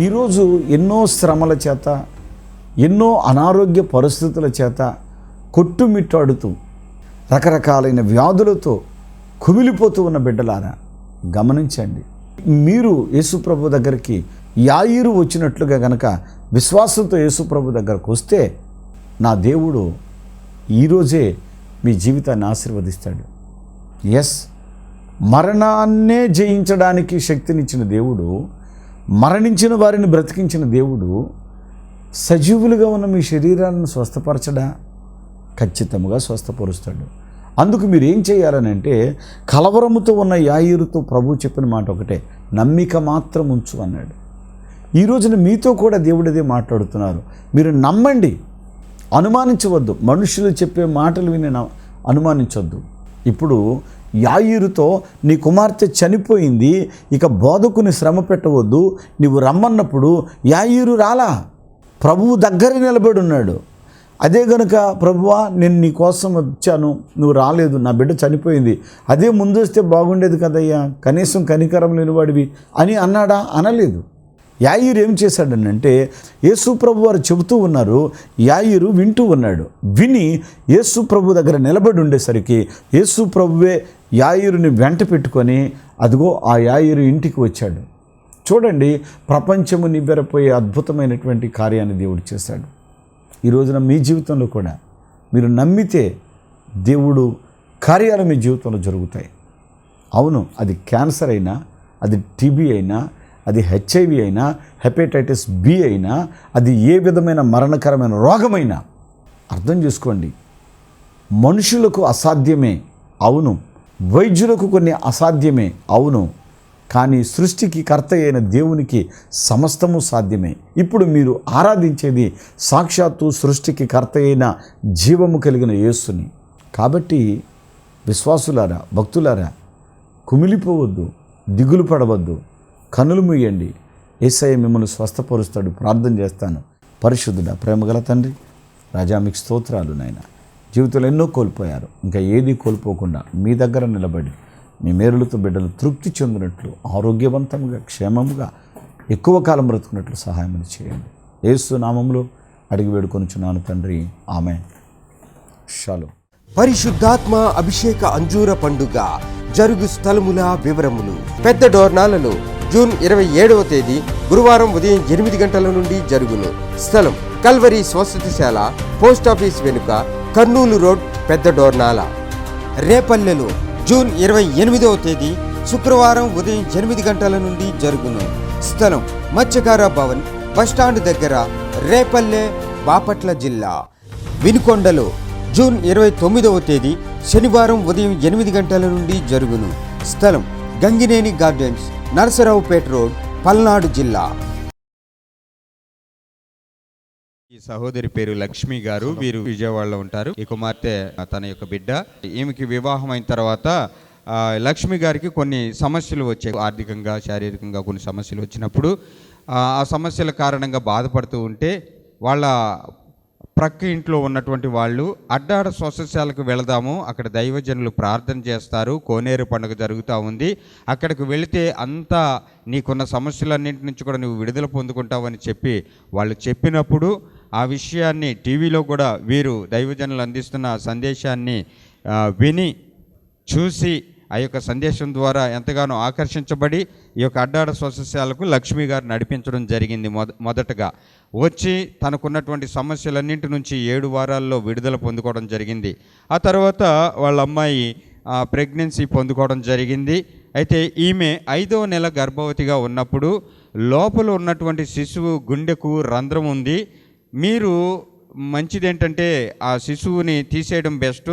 ఈరోజు ఎన్నో శ్రమల చేత ఎన్నో అనారోగ్య పరిస్థితుల చేత కొట్టుమిట్టాడుతూ రకరకాలైన వ్యాధులతో కుమిలిపోతూ ఉన్న బిడ్డలారా గమనించండి. మీరు యేసుప్రభు దగ్గరికి యాయిరు వచ్చినట్లుగా గనక విశ్వాసంతో యేసుప్రభు దగ్గరకు వస్తే నా దేవుడు ఈరోజే మీ జీవితాన్ని ఆశీర్వదిస్తాడు. ఎస్ మరణాన్నే జయించడానికి శక్తినిచ్చిన దేవుడు మరణించిన వారిని బ్రతికించిన దేవుడు సజీవులుగా ఉన్న మీ శరీరాలను స్వస్థపరచడా? ఖచ్చితంగా స్వస్థపరుస్తాడు. అందుకు మీరు ఏం చేయాలని అంటే కలవరముతో ఉన్న యాయిరుతో ప్రభు చెప్పిన మాట ఒకటే నమ్మిక మాత్రం ఉంచు అన్నాడు. ఈ రోజున మీతో కూడా దేవుడిదే మాట్లాడుతున్నారు. మీరు నమ్మండి అనుమానించవద్దు. మనుషులు చెప్పే మాటలు విని అనుమానించవద్దు ఇప్పుడు యాయిరుతో నీ కుమార్తె చనిపోయింది ఇక బోధకుని శ్రమ పెట్టవద్దు నీవు రమ్మన్నప్పుడు యాయిరు రాలా? ప్రభువు దగ్గర నిలబడి ఉన్నాడు అదే గనుక ప్రభువా నేను నీ కోసం వచ్చాను నువ్వు రాలేదు నా బిడ్డ చనిపోయింది. అదే ముందు వస్తే బాగుండేది కదయ్యా కనీసం కనికరం లేనివాడివి అని అన్నాడా? అనలేదు. యాయిరు ఏం చేశాడనంటే యేసు ప్రభు వారు చెబుతూ ఉన్నారు యాయిరు వింటూ ఉన్నాడు. విని యేసు ప్రభు దగ్గర నిలబడి ఉండేసరికి యేసు ప్రభువే యాయిరుని వెంట పెట్టుకొని అదిగో ఆ యాయిరు ఇంటికి వచ్చాడు. చూడండి ప్రపంచము నిబ్బెరపోయే అద్భుతమైనటువంటి కార్యాన్ని దేవుడు చేశాడు. ఈ రోజున మీ జీవితంలో కూడా మీరు నమ్మితే దేవుడు కార్యాలు మీ జీవితంలో జరుగుతాయి. అవును అది క్యాన్సర్ అయినా అది టీబీ అయినా అది హెచ్ఐవి అయినా హెపటైటిస్ బి అయినా అది ఏ విధమైన మరణకరమైన రోగమైనా అర్థం చేసుకోండి మనుషులకు అసాధ్యమే. అవును వైద్యులకు కొన్ని అసాధ్యమే అవును. కానీ సృష్టికి కర్త అయిన దేవునికి సమస్తము సాధ్యమే. ఇప్పుడు మీరు ఆరాధించేది సాక్షాత్తు సృష్టికి కర్త అయిన జీవము కలిగిన యేసుని. కాబట్టి విశ్వాసులారా భక్తులారా కుమిలిపోవద్దు దిగులు పడవద్దు కనులు మూయండి. ఏసయ్య మిమ్మల్ని స్వస్థపరుస్తాడు ప్రార్థన చేస్తాను. పరిశుద్ధుడా ప్రేమగల తండ్రి రాజా మీకు స్తోత్రాలు నాయన. జీవితంలో ఎన్నో కోల్పోయారు. ఇంకా ఏది కోల్పోకుండా మీ దగ్గర నిలబడి మీ మేరులతో బిడ్డలు తృప్తి చెందినట్లు ఆరోగ్యవంతంగా క్షేమముగా ఎక్కువ కాలం బ్రతుకున్నట్లు సహాయం చేయండి. ఏసు నామంలో అడిగి వేడుకొనుచున్నాను తండ్రి. ఆమె షాలో. పరిశుద్ధాత్మ అభిషేక అంజూర పండుగ జరుగు స్థలముల వివరములు. పెద్ద డోర్నాలలో జూన్ ఇరవై ఏడవ తేదీ గురువారం ఉదయం ఎనిమిది గంటల నుండి జరుగును. స్థలం కల్వరి స్వస్థతశాల పోస్ట్ ఆఫీస్ వెనుక కర్నూలు రోడ్ పెద్ద డోర్నాల. రేపల్లెలో జూన్ ఇరవై ఎనిమిదవ తేదీ శుక్రవారం ఉదయం ఎనిమిది గంటల నుండి జరుగును. స్థలం మత్స్యకార భవన్ బస్టాండ్ దగ్గర రేపల్లె బాపట్ల జిల్లా. వినుకొండలో జూన్ ఇరవై తొమ్మిదవ తేదీ శనివారం ఉదయం ఎనిమిది గంటల నుండి జరుగును. స్థలం గంగినేని గార్డెన్స్ నరసరావుపేట రోడ్ పల్నాడు జిల్లా. ఈ సహోదరి పేరు లక్ష్మి గారు. వీరు విజయవాడలో ఉంటారు. ఈ కుమార్తె తన యొక్క బిడ్డ. ఈమెకి వివాహం అయిన తర్వాత లక్ష్మి గారికి కొన్ని సమస్యలు వచ్చాయి. ఆర్థికంగా శారీరకంగా కొన్ని సమస్యలు వచ్చినప్పుడు ఆ సమస్యల కారణంగా బాధపడుతూ ఉంటే వాళ్ళ ప్రక్క ఇంట్లో ఉన్నటువంటి వాళ్ళు అడ్డాడ స్వస్థశాలకు వెళదాము అక్కడ దైవజనులు ప్రార్థన చేస్తారు కోనేరు పండుగ జరుగుతూ ఉంది అక్కడికి వెళితే అంతా నీకున్న సమస్యలన్నింటి నుంచి కూడా నువ్వు విడుదల పొందుకుంటావని చెప్పి వాళ్ళు చెప్పినప్పుడు ఆ విషయాన్ని టీవీలో కూడా వీరు దైవజనులు అందిస్తున్న సందేశాన్ని విని చూసి ఆ యొక్క సందేశం ద్వారా ఎంతగానో ఆకర్షించబడి ఈ యొక్క అడ్డాడ స్వస్థశాలకు లక్ష్మి గారు నడిపించడం జరిగింది మొద మొదటగా. వచ్చి తనకున్నటువంటి సమస్యలన్నింటి నుంచి ఏడు వారాల్లో విడుదల పొందుకోవడం జరిగింది. ఆ తర్వాత వాళ్ళ అమ్మాయి ప్రెగ్నెన్సీ పొందుకోవడం జరిగింది. అయితే ఈమె ఐదో నెల గర్భవతిగా ఉన్నప్పుడు లోపల ఉన్నటువంటి శిశువు గుండెకు రంధ్రం ఉంది. మీరు మంచిదేంటంటే ఆ శిశువుని తీసేయడం బెస్ట్.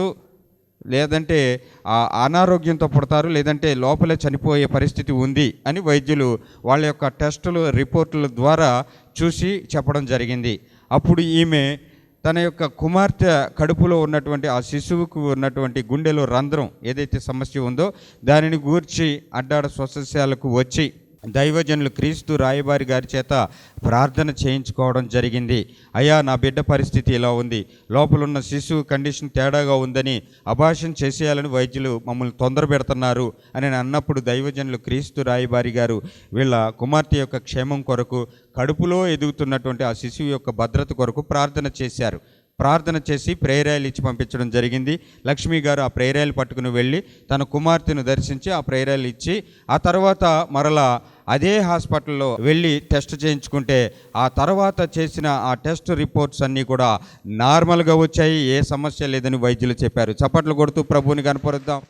లేదంటే ఆ అనారోగ్యంతో పుడతారు లేదంటే లోపలే చనిపోయే పరిస్థితి ఉంది అని వైద్యులు వాళ్ళ యొక్క టెస్టులు రిపోర్టుల ద్వారా చూసి చెప్పడం జరిగింది. అప్పుడు ఈమె తన యొక్క కుమార్తె కడుపులో ఉన్నటువంటి ఆ శిశువుకు ఉన్నటువంటి గుండెలో రంధ్రం ఏదైతే సమస్య ఉందో దానిని గూర్చి అడ్డాడ స్వస్థశాలకు వచ్చి దైవజనులు క్రీస్తు రాయబారి గారి చేత ప్రార్థన చేయించుకోవడం జరిగింది. అయ్యా నా బిడ్డ పరిస్థితి ఇలా ఉంది. లోపల ఉన్న శిశువు కండిషన్ తేడాగా ఉందని అభాషణ చేసేయాలని వైద్యులు మమ్మల్ని తొందర పెడుతున్నారు అని అన్నప్పుడు దైవజనులు క్రీస్తు రాయబారి గారు వీళ్ళ కుమార్తె యొక్క క్షేమం కొరకు కడుపులో ఎదుగుతున్నటువంటి ఆ శిశువు యొక్క భద్రత కొరకు ప్రార్థన చేశారు. ప్రార్థన చేసి ప్రేరాయలు ఇచ్చి పంపించడం జరిగింది. లక్ష్మి గారు ఆ ప్రేరాయలు పట్టుకుని వెళ్ళి తన కుమార్తెను దర్శించి ఆ ప్రేరాయలు ఇచ్చి ఆ తర్వాత మరలా అదే హాస్పిటల్లో వెళ్ళి టెస్ట్ చేయించుకుంటే ఆ తర్వాత చేసిన ఆ టెస్ట్ రిపోర్ట్స్ అన్నీ కూడా నార్మల్గా వచ్చాయి. ఏ సమస్య లేదని వైద్యులు చెప్పారు. చప్పట్లు కొడుతూ ప్రభువుని కనపరుద్దాం.